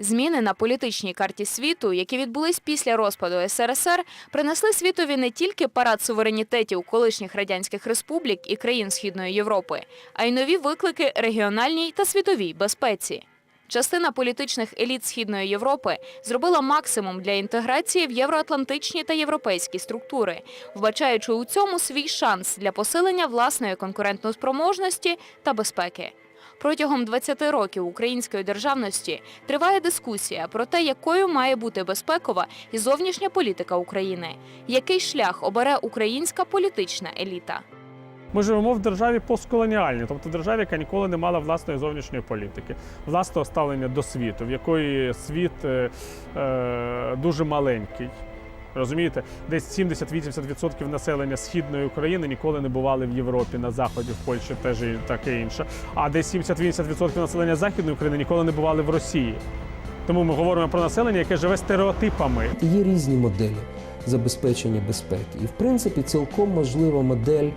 Зміни на політичній карті світу, які відбулись після розпаду СРСР, принесли світові не тільки парад суверенітетів колишніх радянських республік і країн Східної Європи, а й нові виклики регіональній та світовій безпеці. Частина політичних еліт Східної Європи зробила максимум для інтеграції в євроатлантичні та європейські структури, вбачаючи у цьому свій шанс для посилення власної конкурентноспроможності та безпеки. Протягом 20 років української державності триває дискусія про те, якою має бути безпекова і зовнішня політика України, який шлях обере українська політична еліта. Ми живемо в державі постколоніальній, тобто державі, яка ніколи не мала власної зовнішньої політики, власного ставлення до світу, в якої світ е, е, дуже маленький. Розумієте, десь 70-80% населення східної України ніколи не бували в Європі, на заході, в Польщі теж і таке інше. А десь 70-80% населення західної України ніколи не бували в Росії. Тому ми говоримо про населення, яке живе стереотипами. Є різні моделі забезпечення безпеки. І в принципі цілком можлива модель.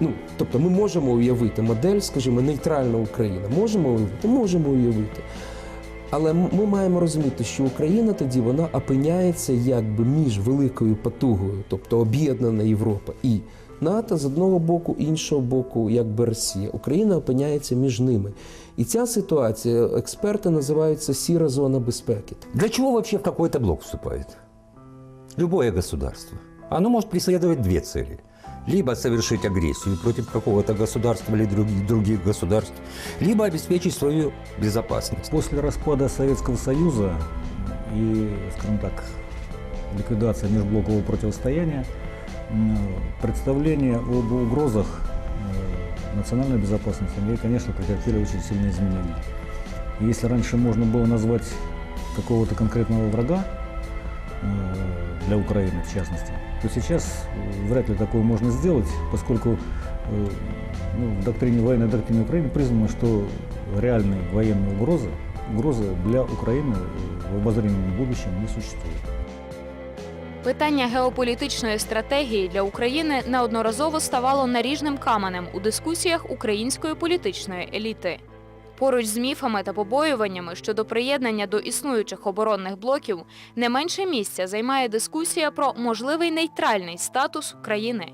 Ну, тобто ми можемо уявити модель, скажімо, нейтральна Україна. Можемо уявити? Можемо уявити. Але ми маємо розуміти, що Україна тоді вона опиняється якби між великою потугою, тобто об'єднана Європа і НАТО з одного боку, іншого боку, якби Росія. Україна опиняється між ними. І ця ситуація експерти називають це сіра зона безпеки. Для чего вообще в какой-то блок вступает? Любое государство. Оно может преследовать две цели. Либо совершить агрессию против какого-то государства или других, других государств, либо обеспечить свою безопасность. После распада Советского Союза и, скажем так, ликвидации межблокового противостояния, представление об угрозах э, национальной безопасности, они, конечно, претерпели очень сильные изменения. И если раньше можно было назвать какого-то конкретного врага, э, для Украины в частности, то сейчас э, вряд ли такое можно сделать, поскольку э, ну, в доктрине военной доктрине Украины признано, что реальные военные угрозы, угрозы для Украины э, в обозримом будущем не существует. Питання геополітичної стратегії для України неодноразово ставало наріжним каменем у дискусіях української політичної еліти. Поруч з міфами та побоюваннями щодо приєднання до існуючих оборонних блоків не менше місця займає дискусія про можливий нейтральний статус країни.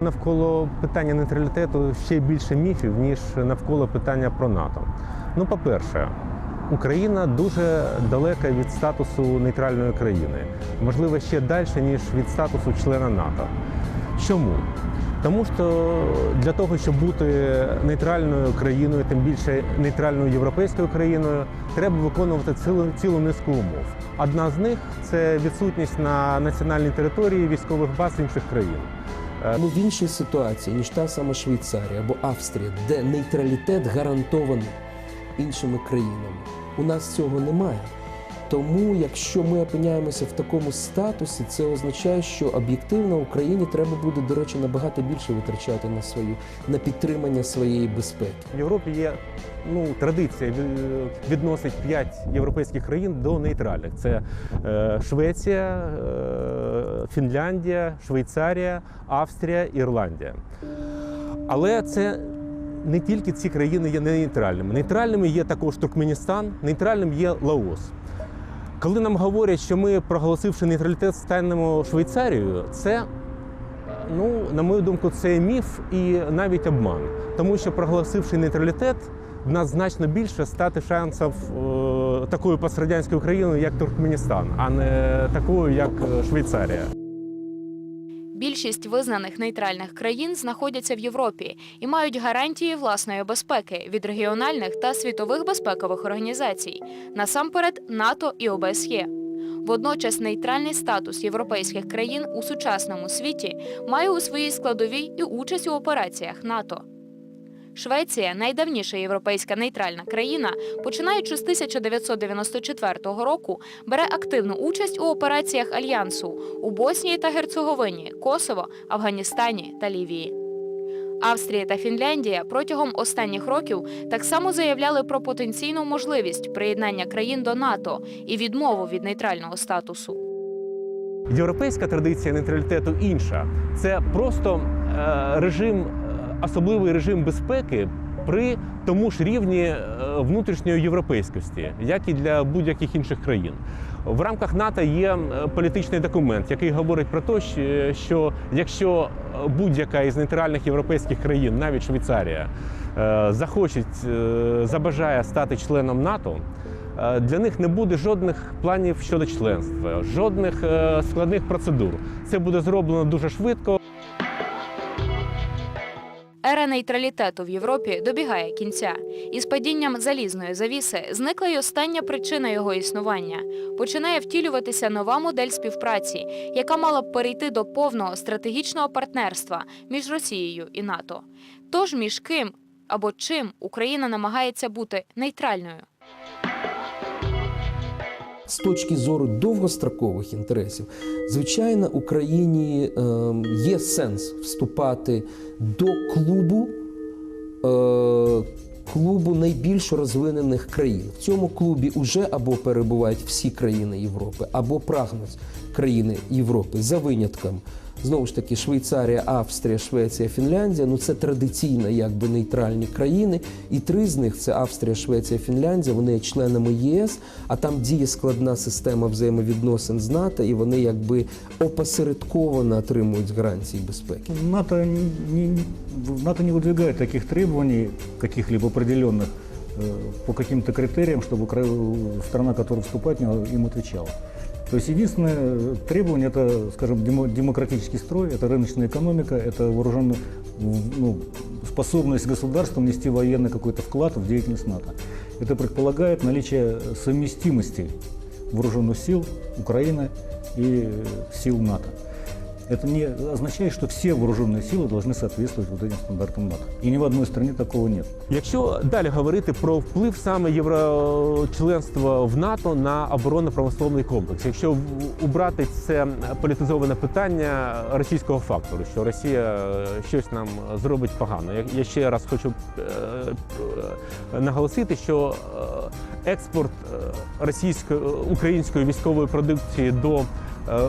Навколо питання нейтралітету ще більше міфів, ніж навколо питання про НАТО. Ну, по-перше, Україна дуже далека від статусу нейтральної країни, можливо, ще далі, ніж від статусу члена НАТО. Чому? Тому що для того, щоб бути нейтральною країною, тим більше нейтральною європейською країною, треба виконувати цілу, цілу низку умов. Одна з них це відсутність на національній території військових баз інших країн. Ми в іншій ситуації, ніж та сама Швейцарія або Австрія, де нейтралітет гарантований іншими країнами. У нас цього немає. Тому, якщо ми опиняємося в такому статусі, це означає, що об'єктивно Україні треба буде, до речі, набагато більше витрачати на свою на підтримання своєї безпеки. В Європі є ну, традиція відносить п'ять європейських країн до нейтральних: це е, Швеція, е, Фінляндія, Швейцарія, Австрія, Ірландія. Але це не тільки ці країни є нейтральними. Нейтральними є також Туркменістан, нейтральним є Лаос. Коли нам говорять, що ми, проголосивши нейтралітет, станемо Швейцарією, це Ну, на мою думку, це міф і навіть обман. Тому що проголосивши нейтралітет, в нас значно більше стати шансів е, такою пострадянською країною, як Туркменістан, а не такою, як е, Швейцарія. Більшість визнаних нейтральних країн знаходяться в Європі і мають гарантії власної безпеки від регіональних та світових безпекових організацій, насамперед НАТО і ОБСЄ. Водночас нейтральний статус європейських країн у сучасному світі має у своїй складовій і участь у операціях НАТО. Швеція, найдавніша європейська нейтральна країна, починаючи з 1994 року, бере активну участь у операціях альянсу у Боснії та Герцеговині, Косово, Афганістані та Лівії. Австрія та Фінляндія протягом останніх років так само заявляли про потенційну можливість приєднання країн до НАТО і відмову від нейтрального статусу. Європейська традиція нейтралітету інша. Це просто е, режим, особливий режим безпеки при тому ж рівні е, внутрішньої європейськості, як і для будь-яких інших країн. В рамках НАТО є е, політичний документ, який говорить про те, що- що якщо е, будь-яка із нейтральних європейських країн, навіть Швейцарія, е, захоче, е, забажає стати членом НАТО, е, для них не буде жодних планів щодо членства, жодних е, складних процедур. Це буде зроблено дуже швидко. Ера нейтралітету в Європі добігає кінця. Із падінням залізної завіси зникла й остання причина його існування. Починає втілюватися нова модель співпраці, яка мала б перейти до повного стратегічного партнерства між Росією і НАТО. Тож між ким або чим Україна намагається бути нейтральною. З точки зору довгострокових інтересів, звичайно, Україні ем, є сенс вступати до клубу. Е, Клубу найбільш розвинених країн. В цьому клубі вже або перебувають всі країни Європи, або прагнуть країни Європи за винятком. Знову ж таки, Швейцарія, Австрія, Швеція, Фінляндія ну це традиційно якби нейтральні країни. І три з них це Австрія, Швеція, Фінляндія. Вони є членами ЄС, а там діє складна система взаємовідносин з НАТО, і вони якби опосередковано отримують гарантії безпеки. НАТО не, не- НАТО не выдвигает таких требований, каких-либо определенных, э, по каким-то критериям, чтобы кра- страна, которая вступает в него, им отвечала. То есть единственное э, требование – это, скажем, демо- демократический строй, это рыночная экономика, это вооруженная ну, способность государства внести военный какой-то вклад в деятельность НАТО. Это предполагает наличие совместимости вооруженных сил Украины и э, сил НАТО. Это не означает, что все вооруженные силы должны соответствовать вот этим стандартам НАТО. И ни в одной стране такого нет. Якщо далі говорити про вплив саме єврочленства в НАТО на оборонно-промисловий комплекс, якщо в- убрати це політизоване питання російського фактору, що Росія е, щось нам зробить погано. Я, я ще раз хочу е, е, наголосити, що е, експорт е, російської української військової продукції до е,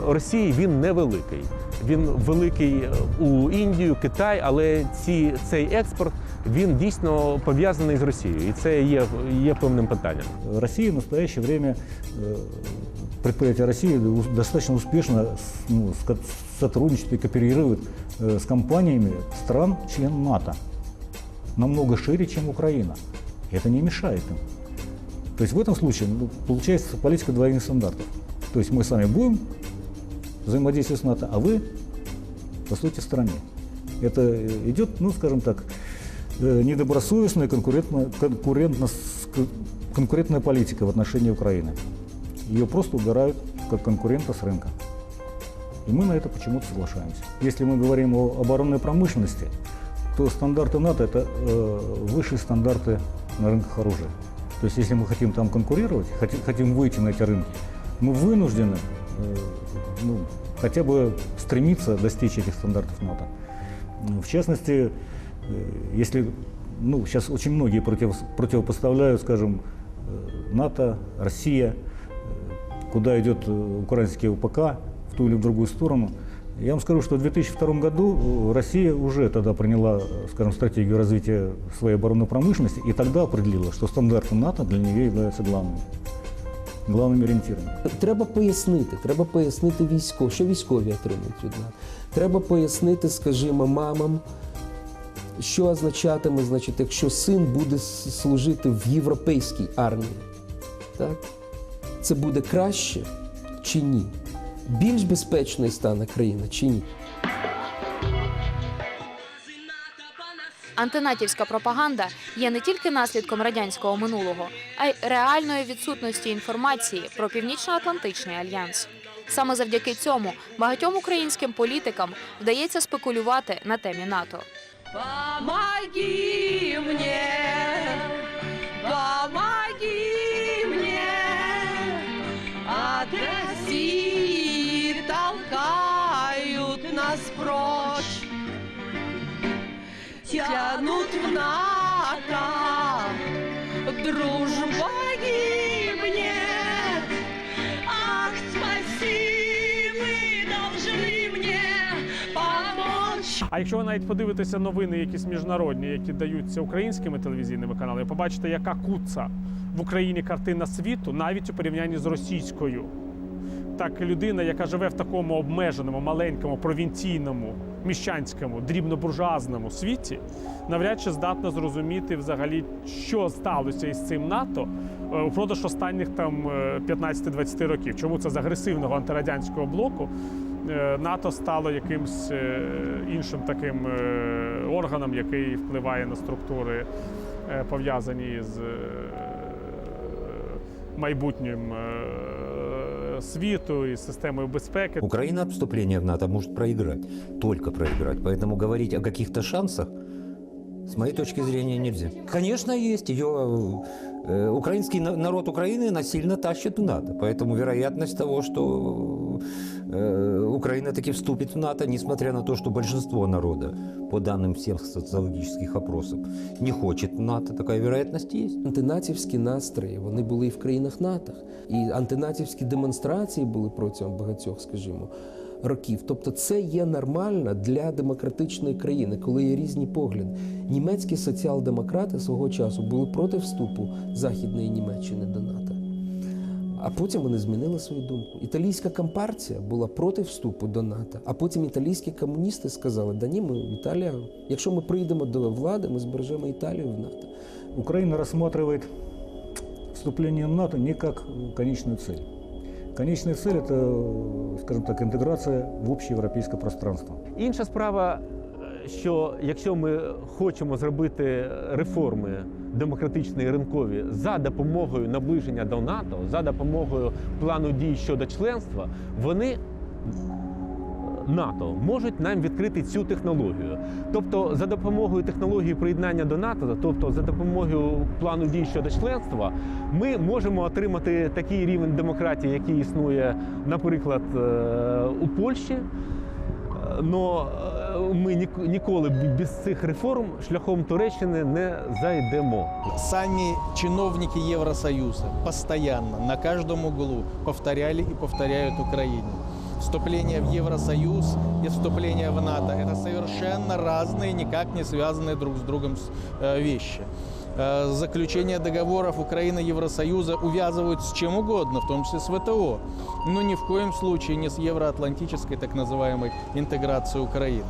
Росії він невеликий. Він великий е, у Індію, Китай, але ці, цей експорт він дійсно пов'язаний з Росією, і це є, є певним питанням. Россия в настоящее время, э, предприятия России ус- достаточно успешно с- ну, ска- сотрудничает и кооперирует э, с компаниями стран-член НАТО. Намного шире, чем Украина. И это не мешает им. То есть в этом случае ну, получается политика двойных стандартов. То есть мы с вами будем взаимодействовать с НАТО, а вы постойте в стороне. Это идет, ну, скажем так, э, недобросовестная конкурентно, конкурентно, конкурентная политика в отношении Украины. Ее просто убирают как конкурента с рынка. И мы на это почему-то соглашаемся. Если мы говорим о оборонной промышленности, то стандарты НАТО – это э, высшие стандарты на рынках оружия. То есть если мы хотим там конкурировать, хотим выйти на эти рынки, мы вынуждены э, ну, хотя бы стремиться достичь этих стандартов НАТО. В частности, э, если ну, сейчас очень многие против, противопоставляют, скажем, э, НАТО, Россия, э, куда идет э, украинский УПК в ту или в другую сторону. Я вам скажу, что в 2002 году э, Россия уже тогда приняла, э, скажем, стратегию развития своей оборонной промышленности и тогда определила, что стандарты НАТО для нее являются главными, главными ориентирами. Треба пояснити, треба пояснити військо, що військові отримують від НАТО. Треба пояснити, скажімо, мамам, що означатиме, значить, якщо син буде служити в європейській армії. Так? Це буде краще чи ні? Більш безпечною стане країна чи ні? Антинатівська пропаганда є не тільки наслідком радянського минулого, а й реальної відсутності інформації про Північно-Атлантичний альянс. Саме завдяки цьому багатьом українським політикам вдається спекулювати на темі НАТО. Помоги мне, тянут в НАТО, дружба гибнет. Ах, спаси, вы должны мне помочь. А якщо ви навіть подивитеся новини, якісь міжнародні, які даються українськими телевізійними каналами, побачите, яка куца в Україні картина світу, навіть у порівнянні з російською. Так, людина, яка живе в такому обмеженому, маленькому, провінційному, міщанському, дрібнобуржуазному світі, навряд чи здатна зрозуміти взагалі, що сталося із цим НАТО е, упродовж останніх там е, 15-20 років. Чому це з агресивного антирадянського блоку е, НАТО стало якимсь е, іншим таким е, органом, який впливає на структури, е, пов'язані з е, майбутнім е, світу і системою безпеки. Украина от вступления в НАТО может проиграть, только проиграть. Поэтому говорить о каких-то шансах, с моей точки зрения, нельзя. Конечно, есть. Ее э, украинский на- народ Украины насильно тащит в НАТО. Поэтому вероятность того, что э, Украина таки вступит в НАТО, несмотря на то, что большинство народа, по данным всех социологических опросов, не хочет в НАТО, такая вероятность есть. Антинатівські настрої вони були і в країнах НАТО. І антинатівські демонстрації були протягом багатьох, скажімо, років. Тобто це є нормально для демократичної країни, коли є різні погляди. Німецькі соціал-демократи свого часу були проти вступу Західної Німеччини до НАТО. А потім вони змінили свою думку. Італійська компартія була проти вступу до НАТО, а потім італійські комуністи сказали: да ні, ми Італія, якщо ми прийдемо до влади, ми збережемо Італію в НАТО. Украина рассматривает вступление в НАТО не как конечную цель. Конечная цель – это, скажем так, интеграция в общеевропейское пространство. Інша справа, що якщо ми хочемо зробити реформи демократичні ринкові за допомогою наближення до НАТО, за допомогою плану дій щодо членства, вони НАТО можуть нам відкрити цю технологію. Тобто, за допомогою технології приєднання до НАТО, тобто за допомогою плану дій щодо членства, ми можемо отримати такий рівень демократії, який існує, наприклад, е, у Польщі. Но ми ні- ніколи б- без цих реформ шляхом Туреччини не зайдемо. Сами чиновники Евросоюза постоянно на каждом углу повторяли и повторяют Украине. Вступление в Евросоюз и вступление в НАТО – это совершенно разные, никак не связанные друг с другом с- э, вещи. Э, Заключение договоров Украины и Евросоюза увязывают с чем угодно, в том числе с ВТО, но ни в коем случае не с евроатлантической так называемой интеграцией Украины.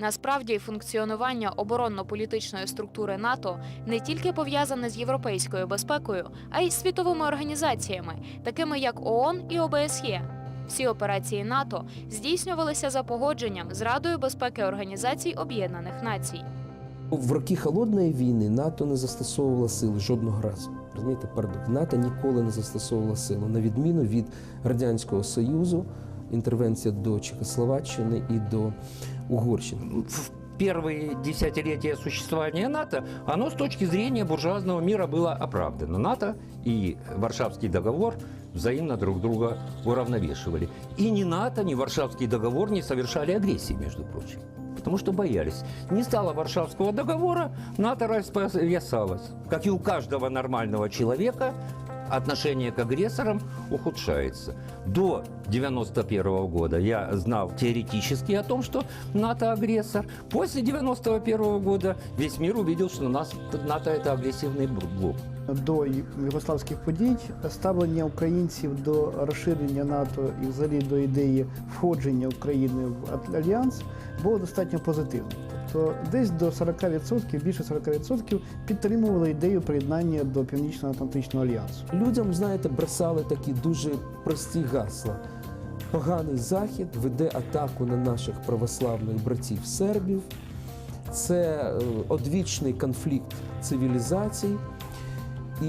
Насправді функціонування оборонно-політичної структури НАТО не тільки пов'язане з європейською безпекою, а й з світовими організаціями, такими як ООН і ОБСЄ. Всі операції НАТО здійснювалися за погодженням з Радою безпеки Організацій Об'єднаних Націй. В роки холодної війни НАТО не застосовувало сили жодного разу. Розумієте, парадокс. НАТО ніколи не застосовувало силу, на відміну від Радянського Союзу, інтервенція до Чехословаччини і до Угорщини. в первые десятилетия существования НАТО, оно с точки зрения буржуазного мира было оправдано. НАТО и Варшавский договор взаимно друг друга уравновешивали. И ни НАТО, ни Варшавский договор не совершали агрессии, между прочим. Потому что боялись. Не стало Варшавского договора, НАТО распоясалось. Как и у каждого нормального человека, отношение к агрессорам ухудшается. До 91 года я знал теоретически о том, что НАТО агрессор. После 91 года весь мир увидел, что нас, НАТО это агрессивный блок. до югославських подій ставлення українців до розширення НАТО і взагалі до ідеї входження України в альянс було достатньо позитивним. Тобто десь до 40%, більше 40% підтримували ідею приєднання до Північно-Атлантичного альянсу. Людям, знаєте, бросали такі дуже прості гасла. Поганий захід веде атаку на наших православних братів сербів. Це е, одвічний конфлікт цивілізацій. І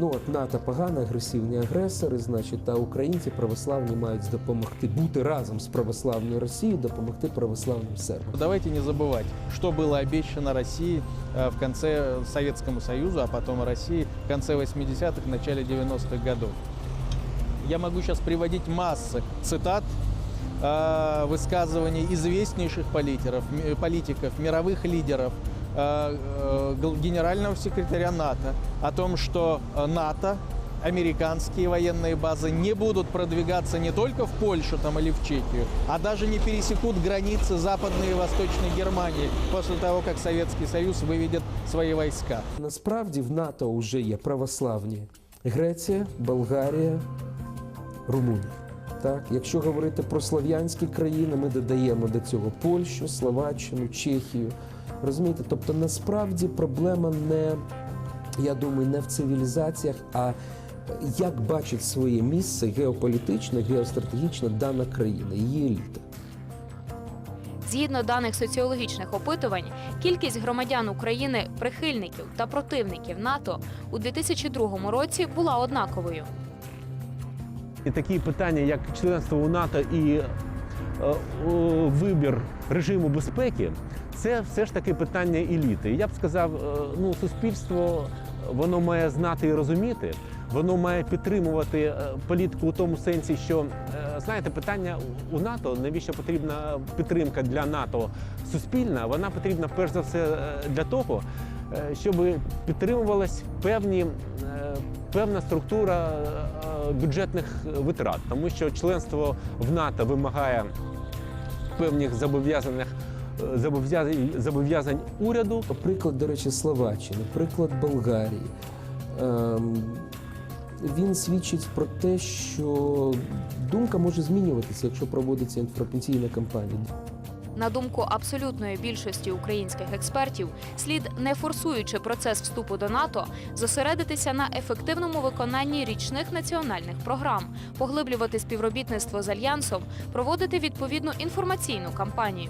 ну, от НАТО погано, агресивні агресори, значить, а українці православні мають допомогти бути разом з православною Росією, допомогти православним сербам. Давайте не забывать, что было обещано России э, в конце Советскому Союзу, а потом России в конце 80-х, начале 90-х годов. Я могу сейчас приводить массы цитат э, высказываний известнейших политиков, ми- политиков, мировых лидеров, э, э, гл- генерального секретаря НАТО о том, что э, НАТО американские военные базы не будут продвигаться не только в Польшу там, или в Чехию, а даже не пересекут границы Западной и Восточной Германии после того, как Советский Союз выведет свои войска. Насправді в НАТО вже є православні Греція, Болгарія, Румунія. Так, якщо говорити про слов'янські країни, ми додаємо до цього Польщу, Словаччину, Чехію. Розумієте? Тобто насправді проблема не, я думаю, не в цивілізаціях, а як бачить своє місце геополітично, геостратегічно дана країна, її еліта. Згідно даних соціологічних опитувань, кількість громадян України, прихильників та противників НАТО у 2002 році була однаковою. І такі питання, як членство у НАТО і е, о, вибір режиму безпеки, це все ж таки питання еліти. Я б сказав, е, ну суспільство воно має знати і розуміти. Воно має підтримувати е, політику у тому сенсі, що е, знаєте, питання у НАТО, навіщо потрібна підтримка для НАТО суспільна, вона потрібна перш за все для того, щоб підтримувалась певні, певна структура бюджетних витрат, тому що членство в НАТО вимагає певних зобов'язаних зобов'язань, зобов'язань уряду. Приклад, до речі, Словаччини, приклад Болгарії. Ем, Він свідчить про те, що думка може змінюватися, якщо проводиться інформаційна кампанія. На думку абсолютної більшості українських експертів, слід, не форсуючи процес вступу до НАТО, зосередитися на ефективному виконанні річних національних програм, поглиблювати співробітництво з альянсом, проводити відповідну інформаційну кампанію.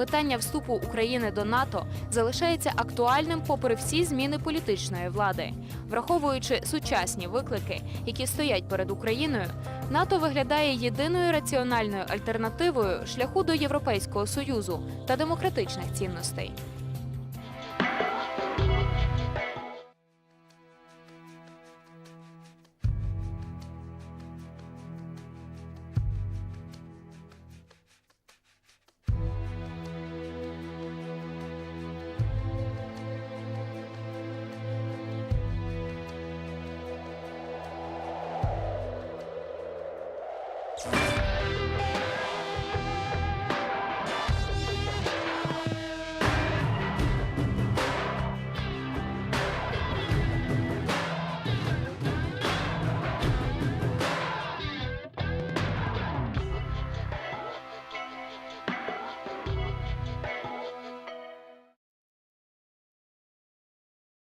Питання вступу України до НАТО залишається актуальним попри всі зміни політичної влади. Враховуючи сучасні виклики, які стоять перед Україною, НАТО виглядає єдиною раціональною альтернативою шляху до Європейського союзу та демократичних цінностей.